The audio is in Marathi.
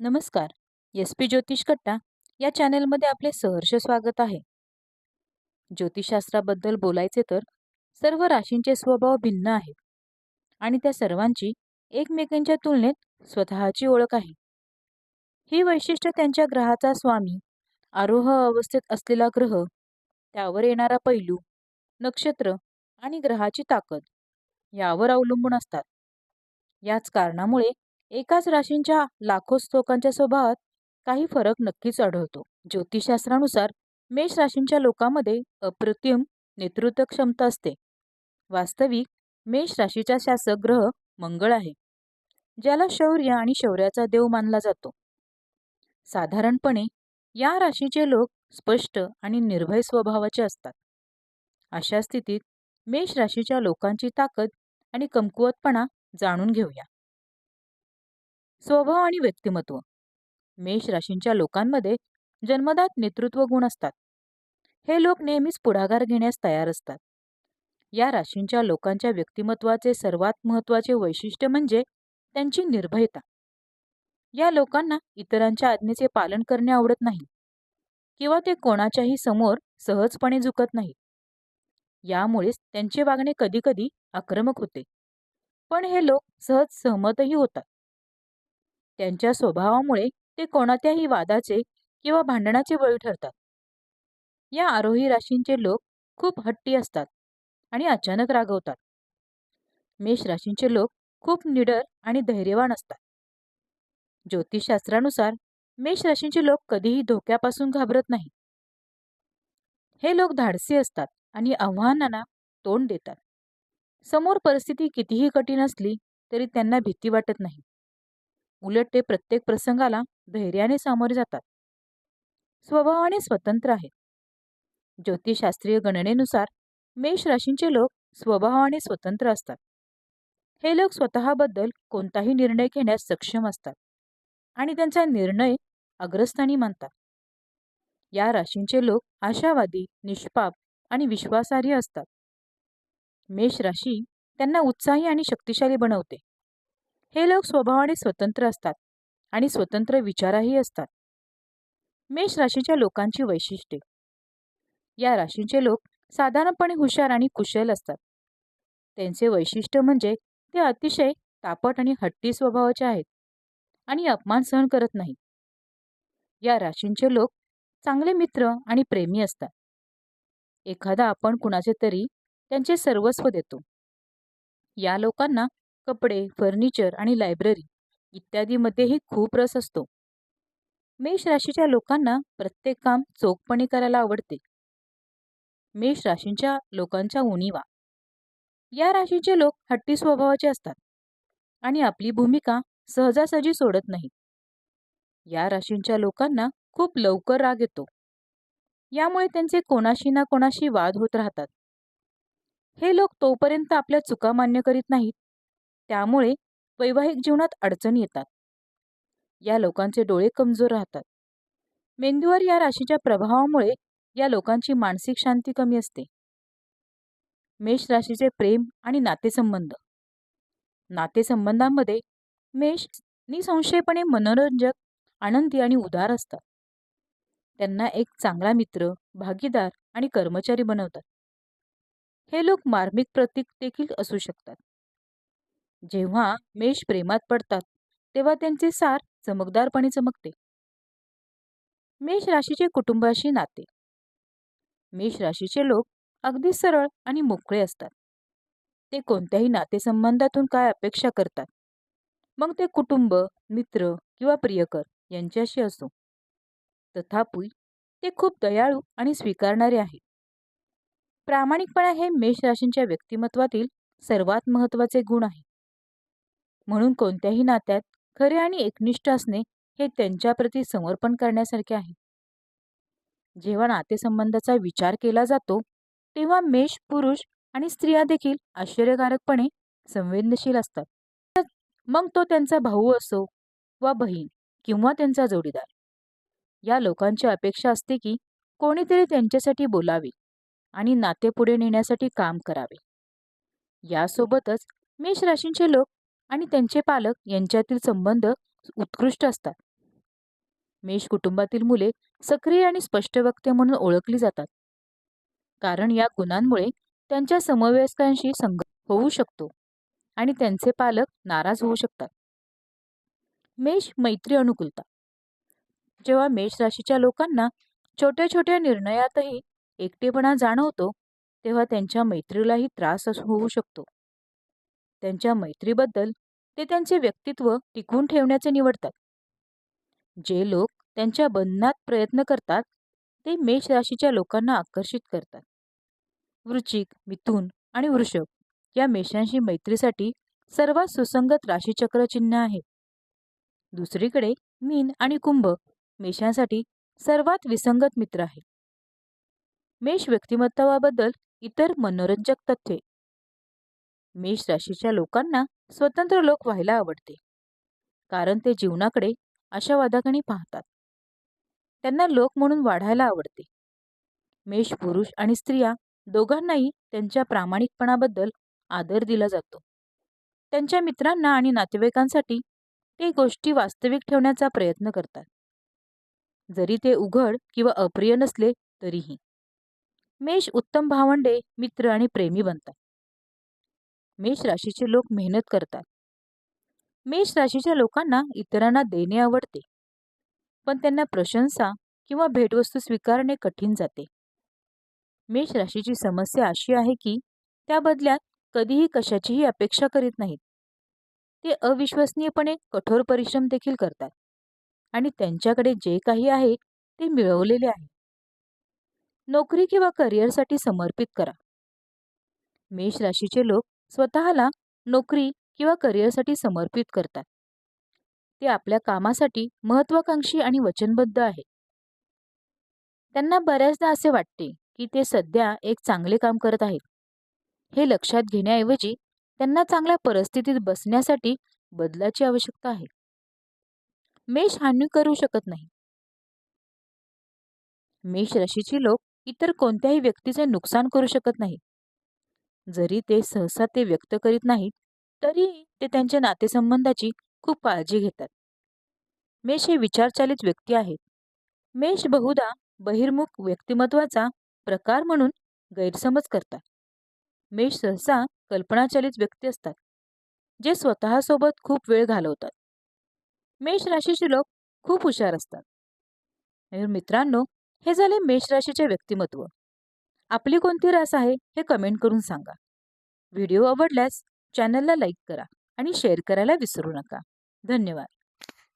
नमस्कार. एस पी ज्योतिष कट्टा या चॅनेलमध्ये आपले सहर्ष स्वागत आहे. ज्योतिषशास्त्राबद्दल बोलायचे तर सर्व राशींचे स्वभाव भिन्न आहेत आणि त्या सर्वांची एकमेकांच्या तुलनेत स्वतःची ओळख आहे. ही वैशिष्ट्य त्यांच्या ग्रहाचा स्वामी आरोह अवस्थेत असलेला ग्रह त्यावर येणारा पैलू नक्षत्र आणि ग्रहाची ताकद यावर अवलंबून असतात. याच कारणामुळे एकाच राशींच्या लाखो लोकांच्या स्वभावात काही फरक नक्कीच आढळतो. ज्योतिषशास्त्रानुसार मेष राशींच्या लोकांमध्ये अप्रतिम नेतृत्व क्षमता असते. वास्तविक मेष राशीचा शासक ग्रह मंगळ आहे ज्याला शौर्य आणि शौर्याचा देव मानला जातो. साधारणपणे या राशीचे लोक स्पष्ट आणि निर्भय स्वभावाचे असतात. अशा स्थितीत मेष राशीच्या लोकांची ताकद आणि कमकुवतपणा जाणून घेऊया. स्वभाव आणि व्यक्तिमत्व. मेष राशींच्या लोकांमध्ये जन्मदात नेतृत्व गुण असतात. हे लोक नेहमीच पुढाकार घेण्यास तयार असतात. या राशींच्या लोकांच्या व्यक्तिमत्वाचे सर्वात महत्त्वाचे वैशिष्ट्य म्हणजे त्यांची निर्भयता. या लोकांना इतरांच्या आज्ञेचे पालन करणे आवडत नाही. किंवा ते कोणाच्याही समोर सहजपणे झुकत नाहीत यामुळेच त्यांचे वागणे कधीकधी आक्रमक होते. पण हे लोक सहज सहमतही होतात. त्यांच्या स्वभावामुळे ते कोणत्याही वादाचे किंवा भांडणाचे बळी ठरतात. या आरोही राशींचे लोक खूप हट्टी असतात आणि अचानक रागवतात. मेष राशींचे लोक खूप निडर आणि धैर्यवान असतात. ज्योतिषशास्त्रानुसार मेष राशींचे लोक कधीही धोक्यापासून घाबरत नाही हे लोक धाडसी असतात आणि आव्हानांना तोंड देतात. समोर परिस्थिती कितीही कठीण असली तरी त्यांना भीती वाटत नाही. उलट ते प्रत्येक प्रसंगाला धैर्याने सामोरे जातात. स्वभावाने स्वतंत्र आहेत ज्योतिषशास्त्रीय गणनेनुसार मेष राशींचे लोक स्वभावाने स्वतंत्र असतात. हे लोक स्वतःबद्दल कोणताही निर्णय घेण्यास सक्षम असतात आणि त्यांचा निर्णय अग्रस्थानी मानतात. या राशींचे लोक आशावादी निष्पाप आणि विश्वासार्ह असतात. मेष राशी त्यांना उत्साही आणि शक्तिशाली बनवते. हे लोक स्वभावाने स्वतंत्र असतात आणि स्वतंत्र विचारही असतात. मेष राशीच्या लोकांची वैशिष्ट्ये. या राशींचे लोक साधारणपणे हुशार आणि कुशल असतात. त्यांचे वैशिष्ट्य म्हणजे ते अतिशय तापट आणि हट्टी स्वभावाचे आहेत आणि अपमान सहन करत नाही या राशींचे लोक चांगले मित्र आणि प्रेमी असतात. एखादा आपण कुणाचे तरी त्यांचे सर्वस्व देतो. या लोकांना कपडे फर्निचर आणि लायब्ररी इत्यादीमध्येही खूप रस असतो. मेष राशीच्या लोकांना प्रत्येक काम चोखपणे करायला आवडते. मेष राशींच्या लोकांच्या उणीवा. या राशीचे लोक हट्टी स्वभावाचे असतात आणि आपली भूमिका सहजासहजी सोडत नाहीत. या राशींच्या लोकांना खूप लवकर राग येतो. यामुळे त्यांचे कोणाशी ना कोणाशी वाद होत राहतात. हे लोक तोपर्यंत आपल्या चुका मान्य करीत नाहीत. त्यामुळे वैवाहिक जीवनात अडचणी येतात. या लोकांचे डोळे कमजोर राहतात. मेंदूवर या राशीच्या प्रभावामुळे या लोकांची मानसिक शांती कमी असते. मेष राशीचे प्रेम आणि नातेसंबंध. नातेसंबंधांमध्ये मेष निसंशयपणे मनोरंजक आनंदी आणि उदार असतात. त्यांना एक चांगला मित्र भागीदार आणि कर्मचारी बनवतात. हे लोक मार्मिक प्रतीक देखील असू शकतात. जेव्हा मेष प्रेमात पडतात तेव्हा त्यांचे सार चमकदारपणे चमकते. मेष राशीचे कुटुंबाशी नाते. मेष राशीचे लोक अगदी सरळ आणि मोकळे असतात. ते कोणत्याही नातेसंबंधातून काय अपेक्षा करतात? मग ते कुटुंब मित्र किंवा प्रियकर यांच्याशी असो. तथापि ते खूप दयाळू आणि स्वीकारणारे आहेत. प्रामाणिकपणा हे मेष राशींच्या व्यक्तिमत्वातील सर्वात महत्त्वाचे गुण आहे. म्हणून कोणत्याही नात्यात खरे आणि एकनिष्ठ असणे हे त्यांच्याप्रती समर्पण करण्यासारखे आहे. जेव्हा नातेसंबंधाचा विचार केला जातो तेव्हा मेष पुरुष आणि स्त्रिया देखील आश्चर्यकारकपणे संवेदनशील असतात. मग तो त्यांचा भाऊ असो वा बहीण किंवा त्यांचा जोडीदार. या लोकांची अपेक्षा असते की कोणीतरी त्यांच्यासाठी बोलावे आणि नाते पुढे नेण्यासाठी काम करावे. यासोबतच मेष राशींचे लोक आणि त्यांचे पालक यांच्यातील संबंध उत्कृष्ट असतात. मेष कुटुंबातील मुले सक्रिय आणि स्पष्ट वक्ते म्हणून ओळखली जातात. कारण या गुणांमुळे त्यांच्या समवयस्कांशी संघ होऊ शकतो आणि त्यांचे पालक नाराज होऊ शकतात. मेष मैत्री अनुकूलता. जेव्हा मेष राशीच्या लोकांना छोट्या छोट्या निर्णयातही एकटेपणा जाणवतो तेव्हा त्यांच्या मैत्रीलाही त्रास अस- होऊ शकतो. त्यांच्या मैत्रीबद्दल ते त्यांचे व्यक्तित्व टिकवून ठेवण्याचे निवडतात. जे लोक त्यांच्या बंधनात प्रयत्न करतात ते मेष राशीच्या लोकांना आकर्षित करतात. वृश्चिक मिथुन आणि वृषभ या मेषांशी मैत्रीसाठी सर्वात सुसंगत राशीचक्र चिन्ह आहे. दुसरीकडे मीन आणि कुंभ मेषांसाठी सर्वात विसंगत मित्र आहे. मेष व्यक्तिमत्वाबद्दल इतर मनोरंजक तथ्ये मेष राशीच्या लोकांना स्वतंत्र लोक व्हायला आवडते. कारण ते जीवनाकडे आशावादाकडे पाहतात. त्यांना लोक म्हणून वाढायला आवडते. मेष पुरुष आणि स्त्रिया दोघांनाही त्यांच्या प्रामाणिकपणाबद्दल आदर दिला जातो. त्यांच्या मित्रांना आणि नातेवाईकांसाठी ते गोष्टी वास्तविक ठेवण्याचा प्रयत्न करतात. जरी ते उघड किंवा अप्रिय नसले तरीही. मेष उत्तम भावंडे मित्र आणि प्रेमी बनतात. मेष राशीचे लोक मेहनत करतात. मेष राशीच्या लोकांना इतरांना देणे आवडते. पण त्यांना प्रशंसा किंवा भेटवस्तू स्वीकारणे कठीण जाते. मेष राशीची समस्या अशी आहे की त्या बदल्यात कधीही कशाचीही अपेक्षा करीत नाहीत. ते अविश्वसनीयपणे कठोर परिश्रम देखील करतात. आणि त्यांच्याकडे जे काही आहे ते मिळवलेले आहे. नोकरी किंवा करिअरसाठी समर्पित करा. मेष राशीचे लोक स्वतःला नोकरी किंवा करिअरसाठी समर्पित करतात. ते आपल्या कामासाठी महत्वाकांक्षी आणि वचनबद्ध आहे. त्यांना बऱ्याचदा असे वाटते की ते सध्या एक चांगले काम करत आहेत. हे लक्षात घेण्याऐवजी त्यांना चांगल्या परिस्थितीत बसण्यासाठी बदलाची आवश्यकता आहे. मेष हानी करू शकत नाही. मेष राशीची लोक इतर कोणत्याही व्यक्तीचे नुकसान करू शकत नाही जरी ते सहसा ते व्यक्त करीत नाहीत तरीही ते त्यांच्या नातेसंबंधाची खूप काळजी घेतात. मेष हे विचारचालित व्यक्ती आहेत. मेष बहुधा बहिर्मुख व्यक्तिमत्वाचा प्रकार म्हणून गैरसमज करतात. मेष सहसा कल्पनाचालित व्यक्ती असतात जे स्वतःसोबत खूप वेळ घालवतात. मेष राशीचे लोक खूप हुशार असतात. मित्रांनो हे झाले मेष राशीचे व्यक्तिमत्व. आपली कोणती रास आहे हे कमेंट करून सांगा. व्हिडिओ आवडल्यास चॅनलला लाईक करा आणि शेअर करायला विसरू नका. धन्यवाद.